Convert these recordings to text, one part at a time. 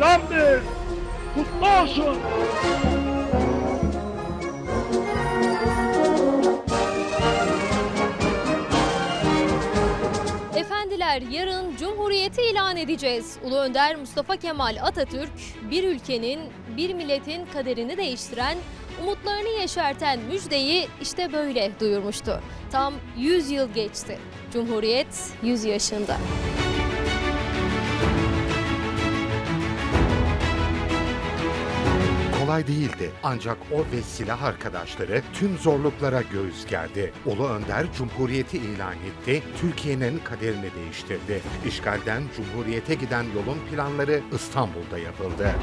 bayramdır. Kutlu olsun. Efendiler yarın Cumhuriyeti ilan edeceğiz. Ulu Önder Mustafa Kemal Atatürk bir ülkenin, bir milletin kaderini değiştiren, umutlarını yeşerten müjdeyi işte böyle duyurmuştu. Tam 100 yıl geçti. Cumhuriyet 100 yaşında. Kolay değildi ancak o ve silah arkadaşları tüm zorluklara göğüs gerdi. Ulu Önder Cumhuriyeti ilan etti, Türkiye'nin kaderini değiştirdi. İşgalden Cumhuriyete giden yolun planları İstanbul'da yapıldı.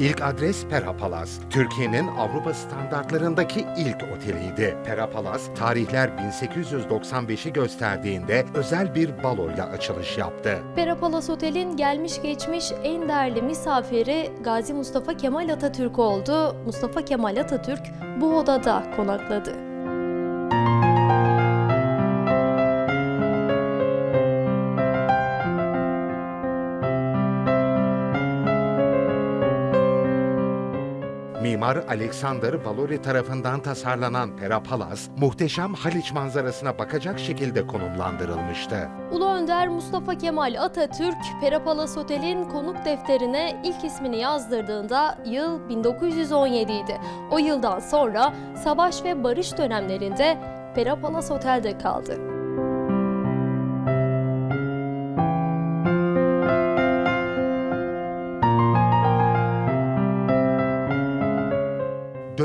İlk adres Pera Palas. Türkiye'nin Avrupa standartlarındaki ilk oteliydi. Pera Palas, tarihler 1895'i gösterdiğinde özel bir baloyla açılış yaptı. Pera Palace Otel'in gelmiş geçmiş en değerli misafiri Gazi Mustafa Kemal Atatürk oldu. Mustafa Kemal Atatürk bu odada konakladı. Mimar Alexander Valori tarafından tasarlanan Pera Palas, muhteşem Haliç manzarasına bakacak şekilde konumlandırılmıştı. Ulu Önder Mustafa Kemal Atatürk, Pera Palace Otel'in konuk defterine ilk ismini yazdırdığında yıl 1917 idi. O yıldan sonra savaş ve barış dönemlerinde Pera Palace Otel'de kaldı.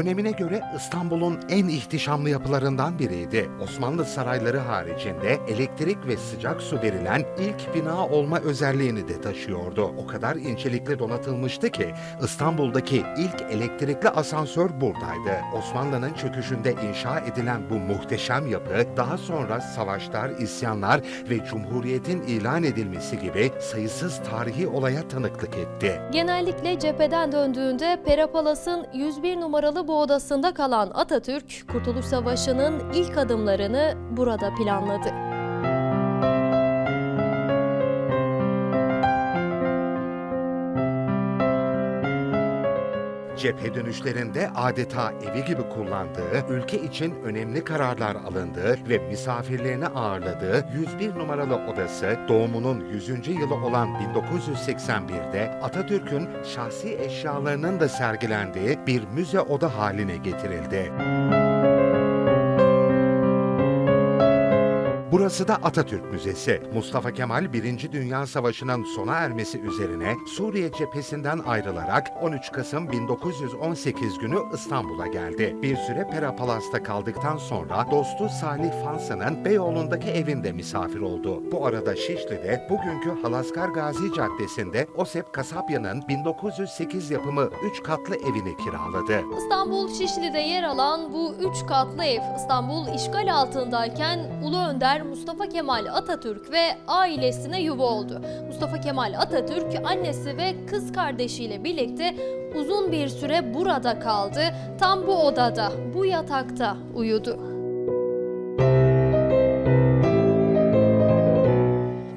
Dönemine göre İstanbul'un en ihtişamlı yapılarından biriydi. Osmanlı sarayları haricinde elektrik ve sıcak su verilen ilk bina olma özelliğini de taşıyordu. O kadar incelikli donatılmıştı ki İstanbul'daki ilk elektrikli asansör buradaydı. Osmanlı'nın çöküşünde inşa edilen bu muhteşem yapı daha sonra savaşlar, isyanlar ve Cumhuriyet'in ilan edilmesi gibi sayısız tarihi olaya tanıklık etti. Genellikle cepheden döndüğünde Pera Palas'ın 101 numaralı bu odasında kalan Atatürk, Kurtuluş Savaşı'nın ilk adımlarını burada planladı. Cephe dönüşlerinde adeta evi gibi kullandığı, ülke için önemli kararlar alındığı ve misafirlerini ağırladığı 101 numaralı odası doğumunun 100. yılı olan 1981'de Atatürk'ün şahsi eşyalarının da sergilendiği bir müze oda haline getirildi. Burası da Atatürk Müzesi. Mustafa Kemal 1. Dünya Savaşı'nın sona ermesi üzerine Suriye cephesinden ayrılarak 13 Kasım 1918 günü İstanbul'a geldi. Bir süre Pera Palas'ta kaldıktan sonra dostu Salih Fansa'nın Beyoğlu'ndaki evinde misafir oldu. Bu arada Şişli'de bugünkü Halaskar Gazi Caddesi'nde Osep Kasapya'nın 1908 yapımı 3 katlı evini kiraladı. İstanbul Şişli'de yer alan bu üç katlı ev İstanbul işgal altındayken Ulu Önder Mustafa Kemal Atatürk ve ailesine yuva oldu. Mustafa Kemal Atatürk annesi ve kız kardeşiyle birlikte uzun bir süre burada kaldı. Tam bu odada, bu yatakta uyudu.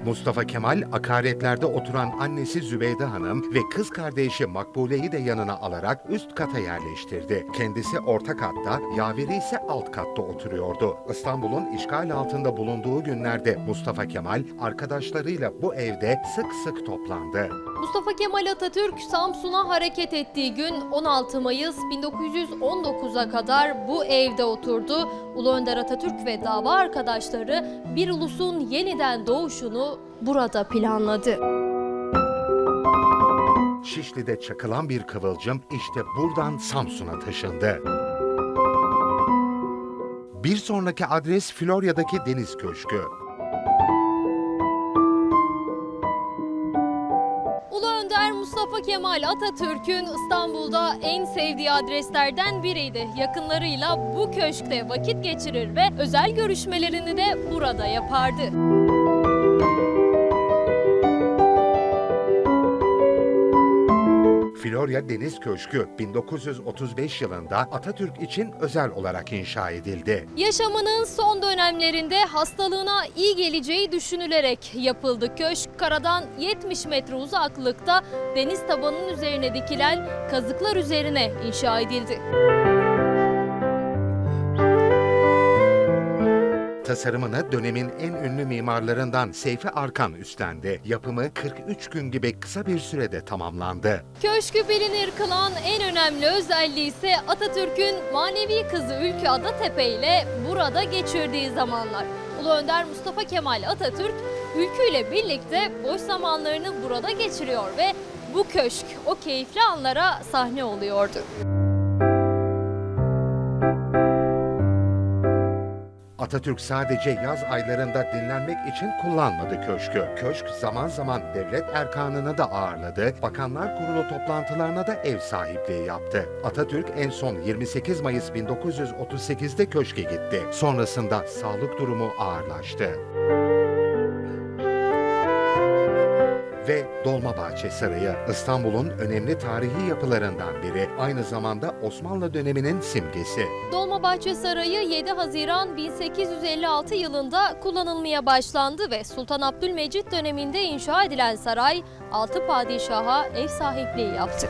Mustafa Kemal akaretlerde oturan annesi Zübeyde Hanım ve kız kardeşi Makbule'yi de yanına alarak üst kata yerleştirdi. Kendisi orta katta, yaveri ise alt katta oturuyordu. İstanbul'un işgal altında bulunduğu günlerde Mustafa Kemal arkadaşlarıyla bu evde sık sık toplandı. Mustafa Kemal Atatürk Samsun'a hareket ettiği gün 16 Mayıs 1919'a kadar bu evde oturdu. Ulu Önder Atatürk ve dava arkadaşları bir ulusun yeniden doğuşunu burada planladı. Şişli'de çakılan bir kıvılcım işte buradan Samsun'a taşındı. Bir sonraki adres Florya'daki Deniz Köşkü. Ulu Önder Mustafa Kemal Atatürk'ün İstanbul'da en sevdiği adreslerden biriydi. Yakınlarıyla bu köşkte vakit geçirir ve özel görüşmelerini de burada yapardı. Florya Deniz Köşkü 1935 yılında Atatürk için özel olarak inşa edildi. Yaşamının son dönemlerinde hastalığına iyi geleceği düşünülerek yapıldı. Köşk karadan 70 metre uzaklıkta deniz tabanının üzerine dikilen kazıklar üzerine inşa edildi. Tasarımını dönemin en ünlü mimarlarından Seyfi Arkan üstlendi. Yapımı 43 gün gibi kısa bir sürede tamamlandı. Köşkü bilinir kılan en önemli özelliği ise Atatürk'ün manevi kızı Ülkü Adatepe ile burada geçirdiği zamanlar. Ulu Önder Mustafa Kemal Atatürk Ülkü ile birlikte boş zamanlarını burada geçiriyor ve bu köşk o keyifli anlara sahne oluyordu. Atatürk sadece yaz aylarında dinlenmek için kullanmadı köşkü. Köşk zaman zaman devlet erkanını da ağırladı, bakanlar kurulu toplantılarına da ev sahipliği yaptı. Atatürk en son 28 Mayıs 1938'de köşke gitti. Sonrasında sağlık durumu ağırlaştı. Dolmabahçe Sarayı İstanbul'un önemli tarihi yapılarından biri. Aynı zamanda Osmanlı döneminin simgesi. Dolmabahçe Sarayı 7 Haziran 1856 yılında kullanılmaya başlandı ve Sultan Abdülmecit döneminde inşa edilen saray 6 padişaha ev sahipliği yaptı.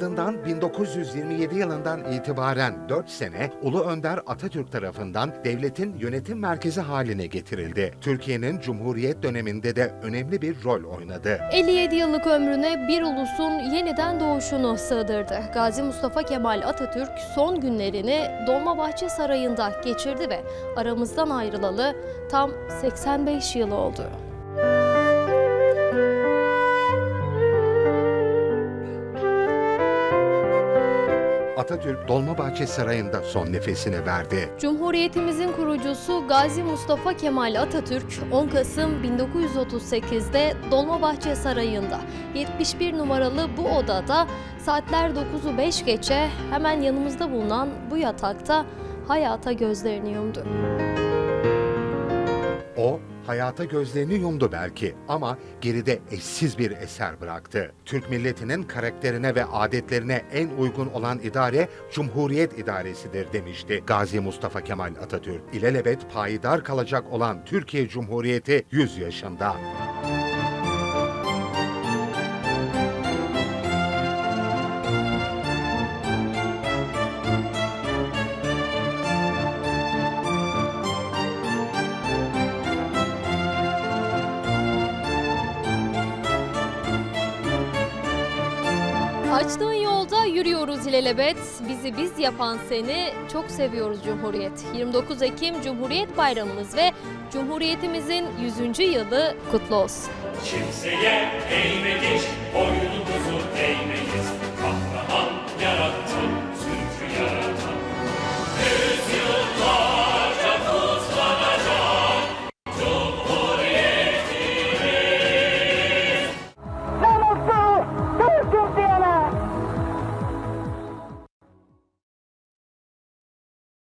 Ardından 1927 yılından itibaren 4 sene Ulu Önder Atatürk tarafından devletin yönetim merkezi haline getirildi. Türkiye'nin Cumhuriyet döneminde de önemli bir rol oynadı. 57 yıllık ömrüne bir ulusun yeniden doğuşunu sığdırdı. Gazi Mustafa Kemal Atatürk son günlerini Dolmabahçe Sarayı'nda geçirdi ve aramızdan ayrılalı tam 85 yıl oldu. Atatürk Dolmabahçe Sarayı'nda son nefesini verdi. Cumhuriyetimizin kurucusu Gazi Mustafa Kemal Atatürk 10 Kasım 1938'de Dolmabahçe Sarayı'nda 71 numaralı bu odada saatler 9'u 5 geçe hemen yanımızda bulunan bu yatakta hayata gözlerini yumdu. O hayata gözlerini yumdu belki ama geride eşsiz bir eser bıraktı. Türk milletinin karakterine ve adetlerine en uygun olan idare Cumhuriyet idaresidir demişti Gazi Mustafa Kemal Atatürk. İlelebet payidar kalacak olan Türkiye Cumhuriyeti 100 yaşında. Açtığın yolda yürüyoruz ilelebet. Bizi biz yapan seni çok seviyoruz Cumhuriyet. 29 Ekim Cumhuriyet Bayramımız ve Cumhuriyetimizin 100. yılı kutlu olsun. Kimseye eğme geç, boynunu